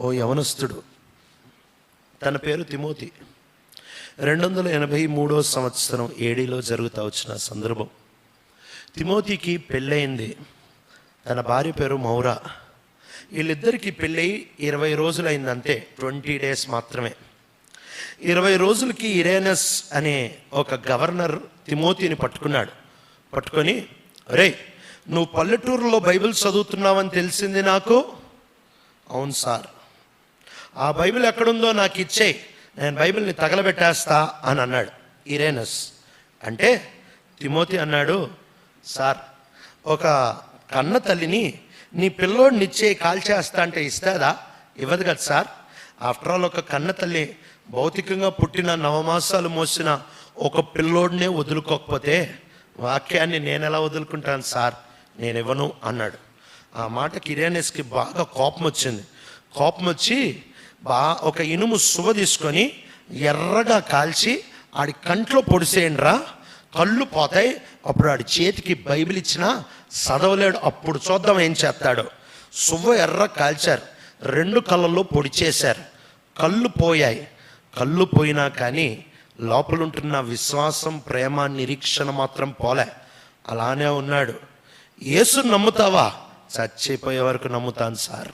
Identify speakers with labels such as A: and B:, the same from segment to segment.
A: ఓ యవనస్తుడు. తన పేరు తిమోతి. రెండు వందల ఎనభై మూడో సంవత్సరం ఏడీలో జరుగుతూ వచ్చిన సందర్భం. తిమోతికి పెళ్ళయింది. తన భార్య పేరు మౌరా. వీళ్ళిద్దరికీ పెళ్ళయి ఇరవై రోజులైంది అంతే ట్వంటీ డేస్ మాత్రమే. ఇరవై రోజులకి ఇరేనస్ అనే ఒక గవర్నర్ తిమోతిని పట్టుకున్నాడు. పట్టుకొని రే నువ్వు పల్లెటూరులో బైబిల్ చదువుతున్నావని తెలిసింది నాకు? అవును సార్. ఆ బైబిల్ ఎక్కడుందో నాకు ఇచ్చే నేను బైబిల్ని తగలబెట్టేస్తా అని అన్నాడు ఇరేనస్. అంటే తిమోతి అన్నాడు సార్ ఒక కన్న తల్లిని నీ పిల్లోడిని ఇచ్చే కాల్చేస్తా అంటే ఇస్తాదా? ఇవ్వదు కదా సార్. ఆఫ్టర్ ఆల్ ఒక కన్న తల్లి భౌతికంగా పుట్టిన నవమాసాలు మోసిన ఒక పిల్లోడినే వదులుకోకపోతే వాక్యాన్ని నేను ఎలా వదులుకుంటాను సార్? నేను ఇవ్వను అన్నాడు. ఆ మాటకి ఇరేనస్కి బాగా కోపం వచ్చింది కోపం వచ్చి బా ఒక ఇనుము సువ తీసుకొని ఎర్రగా కాల్చి ఆడి కంట్లో పొడిసేయండి రా కళ్ళు పోతాయి. అప్పుడు ఆడి చేతికి బైబిల్ ఇచ్చినా చదవలేడు. అప్పుడు చూద్దాం ఏం చేస్తాడు. సువ్వ ఎర్ర కాల్చారు. రెండు కళ్ళల్లో పొడి చేశారు కళ్ళు పోయాయి. కళ్ళు పోయినా కానీ లోపలుంటున్న విశ్వాసం ప్రేమ నిరీక్షణ మాత్రం పోలే. అలానే ఉన్నాడు. యేసు నమ్ముతావా? చచ్చిపోయే వరకు నమ్ముతాను సార్.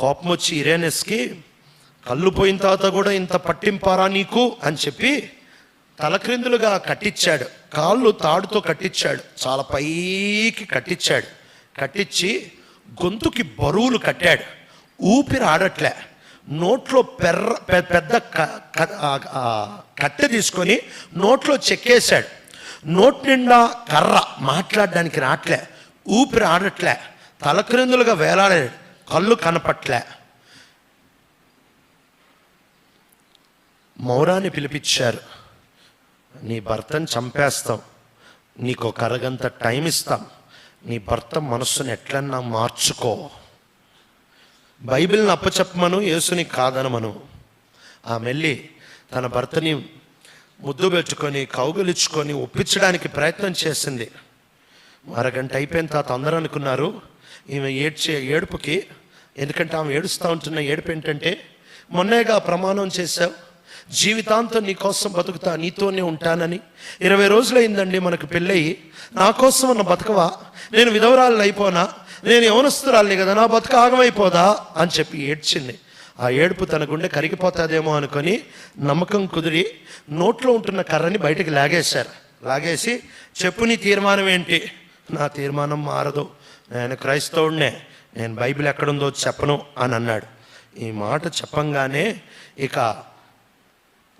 A: కోపం వచ్చి ఇరేనెస్కి కళ్ళు పోయిన తర్వాత కూడా ఇంత పట్టింపారా నీకు? అని చెప్పి తలక్రిందులుగా కట్టించాడు కాళ్ళు తాడుతో కట్టించాడు చాలా పైకి కట్టించాడు కట్టించి గొంతుకి బరువులు కట్టాడు. ఊపిరి ఆడట్లే. నోట్లో పెర్ర పెద్ద కట్టె తీసుకొని నోట్లో చెక్కేశాడు. నోటి నిండా కర్ర. మాట్లాడడానికి రాట్లే. ఊపిరి ఆడట్లే. తలక్రిందులుగా వేలాడాడు. కళ్ళు కనపట్లే. మౌరాన్ని పిలిపించారు. నీ భర్తను చంపేస్తాం. నీకు ఒక అరగంట టైం ఇస్తాం. నీ భర్త మనస్సును ఎట్లన్నా మార్చుకో. బైబిల్ని అప్పచెప్పమను యేసుని కాదనమను. ఆ మెల్లి తన భర్తని ముద్దు పెట్టుకొని కౌగులించుకొని ఒప్పించడానికి ప్రయత్నం చేసింది. అరగంట అయిపోయిన తర్వాత అందరూ అనుకున్నారు ఈమె ఏడ్చే ఏడుపుకి ఎందుకంటే ఆమె ఏడుస్తూ ఉంటున్న ఏడుపు ఏంటంటే మొన్నేగా ప్రమాణం చేశావు జీవితాంతం నీ కోసం బతుకుతా నీతోనే ఉంటానని. ఇరవై రోజులైందండి మనకు పెళ్ళయి. నా కోసం ఉన్న బతకవా? నేను విధవరాలు అయిపోనా? నేను యవనస్తురాలి కదా నా బతుక ఆగమైపోదా? అని చెప్పి ఏడ్చింది. ఆ ఏడుపు తన గుండె కరిగిపోతుందేమో అనుకొని నమ్మకం కుదిరి నోట్లో ఉంటున్న కర్రని బయటకు లాగేశారు. లాగేసి చెప్పు నీ తీర్మానం ఏంటి? నా తీర్మానం మారదు. నేను క్రైస్తవుడినే నేను బైబిల్ ఎక్కడుందో చెప్పను అని అన్నాడు. ఈ మాట చెప్పంగానే ఇక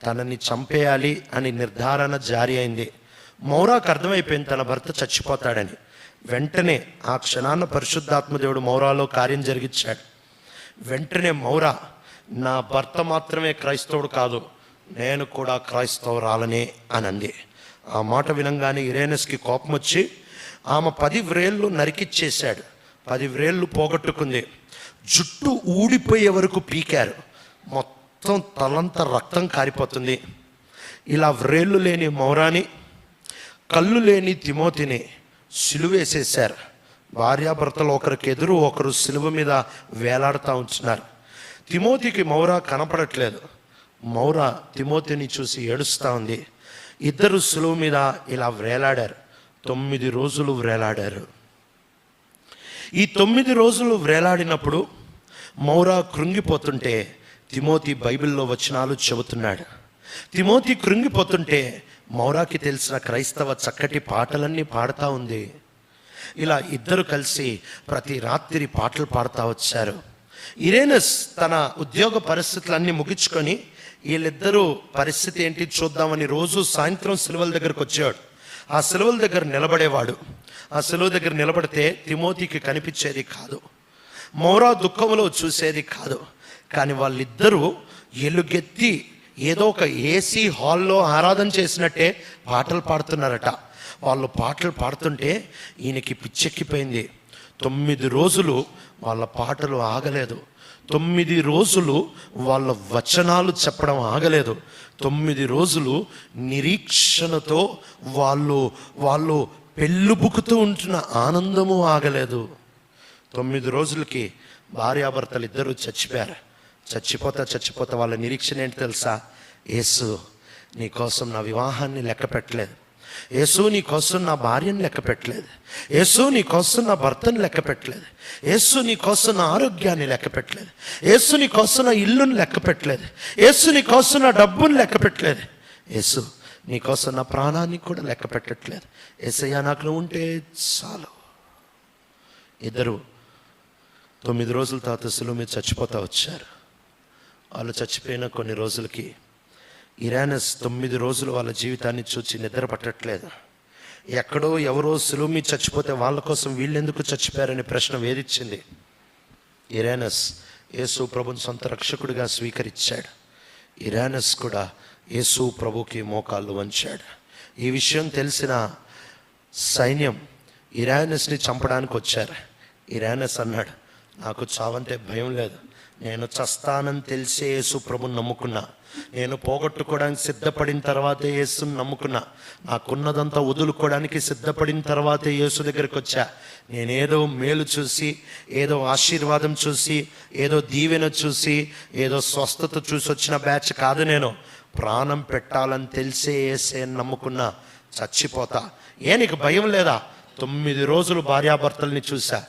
A: తనని చంపేయాలి అని నిర్ధారణ జారీ అయింది. మౌరాకు అర్థమైపోయింది తన భర్త చచ్చిపోతాడని. వెంటనే ఆ క్షణాన పరిశుద్ధాత్మ దేవుడు మౌరాలో కార్యం జరిగించాడు. వెంటనే మౌరా నా భర్త మాత్రమే క్రైస్తవుడు కాదు నేను కూడా క్రైస్తవురాలనే అని అంది. ఆ మాట వినంగానే ఇరేనస్కి కోపం వచ్చి ఆమె పది వ్రేళ్ళు నరికిచ్చేశాడు. పది వ్రేళ్ళు పోగొట్టుకుంది. జుట్టు ఊడిపోయే వరకు పీకారు. మొత్తం తలంతా రక్తం కారిపోతుంది. ఇలా వ్రేళ్ళు లేని మౌరాని కళ్ళు లేని తిమోతిని సిలువేసేశారు. భార్యాభర్తలు ఒకరికి ఎదురు ఒకరు సిలువ మీద వేలాడుతూ ఉంటున్నారు తిమోతికి మౌరా కనపడట్లేదు. మౌరా తిమోతిని చూసి ఏడుస్తూ ఉంది. ఇద్దరు సులువు మీద ఇలా వ్రేలాడారు తొమ్మిది రోజులు వ్రేలాడారు ఈ తొమ్మిది రోజులు వ్రేలాడినప్పుడు మౌరా కృంగిపోతుంటే తిమోతి బైబిల్లో వచనాలు చెబుతున్నాడు. తిమోతి కృంగిపోతుంటే మౌరాకి తెలిసిన క్రైస్తవ చక్కటి పాటలన్నీ పాడుతూ ఉంది. ఇలా ఇద్దరు కలిసి ప్రతి రాత్రి పాటలు పాడుతూ వచ్చారు. ఇరేనస్ తన ఉద్యోగ పరిస్థితులన్నీ ముగించుకొని వీళ్ళిద్దరూ పరిస్థితి ఏంటి చూద్దామని రోజు సాయంత్రం సిలువల దగ్గరకు వచ్చేవాడు ఆ సిలువల దగ్గర నిలబడేవాడు. ఆ సెలవు దగ్గర నిలబడితే తిమోతికి కనిపించేది కాదు. మౌరా దుఃఖంలో చూసేది కాదు. కానీ వాళ్ళిద్దరూ ఎలుగెత్తి ఏదో ఒక ఏసీ హాల్లో ఆరాధన చేసినట్టే పాటలు పాడుతున్నారట. వాళ్ళు పాటలు పాడుతుంటే ఈయనకి పిచ్చెక్కిపోయింది. తొమ్మిది రోజులు వాళ్ళ పాటలు ఆగలేదు. తొమ్మిది రోజులు వాళ్ళ వచనాలు చెప్పడం ఆగలేదు. తొమ్మిది రోజులు నిరీక్షణతో వాళ్ళు వాళ్ళు పెళ్ళుబుకుతూ ఉంటున్న ఆనందము ఆగలేదు. తొమ్మిది రోజులకి భార్యాభర్తలు ఇద్దరు చచ్చిపోయారు. చచ్చిపోతా చచ్చిపోతా వాళ్ళ నిరీక్షణ ఏంటి తెలుసా? యేసు నీ కోసం నా వివాహాన్ని లెక్క పెట్టలేదు. యేసు నీ కోసం నా భార్యను లెక్క పెట్టలేదు. యేసు నీ కోసం నా భర్తను లెక్క పెట్టలేదు. యేసు నీ కోసం నా ఆరోగ్యాన్ని లెక్క పెట్టలేదు. యేసు నీ కోసం నా ఇల్లుని లెక్క పెట్టలేదు. యేసు నీ కోసం నా డబ్బుని లెక్క పెట్టలేదు. యేసు నీకోసం నా ప్రాణాన్ని కూడా లెక్క పెట్టట్లేదు. ఏసయ్యా నాకు నువ్వు ఉంటే చాలు. ఇద్దరు తొమ్మిది రోజుల తర్వాత సులువు మీద చచ్చిపోతా వచ్చారు. వాళ్ళు చచ్చిపోయిన కొన్ని రోజులకి ఇరానస్ తొమ్మిది రోజులు వాళ్ళ జీవితాన్ని చూచి నిద్ర పట్టట్లేదు. ఎక్కడో ఎవరో సులువు మీద చచ్చిపోతే వాళ్ళ కోసం వీళ్ళెందుకు చచ్చిపోయారనే ప్రశ్న వేధించింది. ఇరానస్ యేసు ప్రభుని సొంత రక్షకుడిగా స్వీకరించాడు. ఇరానస్ కూడా యేసు ప్రభుకి మోకాళ్ళు వంచాడు. ఈ విషయం తెలిసిన సైన్యం ఇరానస్ని చంపడానికి వచ్చారు. ఇరానస్ అన్నాడు నాకు చావంటే భయం లేదు. నేను చస్తానని తెలిసే యేసు ప్రభుని నమ్ముకున్నా. నేను పోగొట్టుకోవడానికి సిద్ధపడిన తర్వాతే యేసుని నమ్ముకున్నా. నాకున్నదంతా వదులుకోవడానికి సిద్ధపడిన తర్వాతే యేసు దగ్గరికి వచ్చా. నేనేదో మేలు చూసి ఏదో ఆశీర్వాదం చూసి ఏదో దీవెన చూసి ఏదో స్వస్థత చూసి వచ్చిన బ్యాచ్ కాదు నేను. ప్రాణం పెట్టాలని తెలిసే ఏసే నమ్ముకున్నా చచ్చిపోతా. ఏ నీకు భయం లేదా? తొమ్మిది రోజులు భార్యాభర్తల్ని చూసా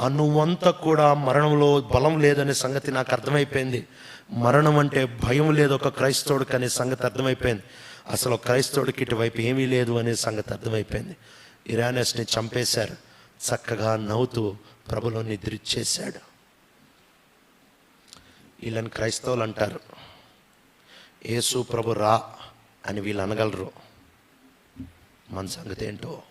A: అనువంత కూడా మరణంలో బలం లేదనే సంగతి నాకు అర్థమైపోయింది. మరణం అంటే భయం లేదు ఒక క్రైస్తవుడికి అనే సంగతి అర్థమైపోయింది. అసలు క్రైస్తవుడికి ఇటువైపు ఏమీ లేదు అనే సంగతి అర్థమైపోయింది. ఇరానస్ని చంపేశారు. చక్కగా నవ్వుతూ ప్రభులో నిద్రిచ్చేశాడు. వీళ్ళని క్రైస్తవులు అంటారు యేసు ప్రభు రా అని వీళ్ళు అనగలరు. మన సంగతి ఏంటో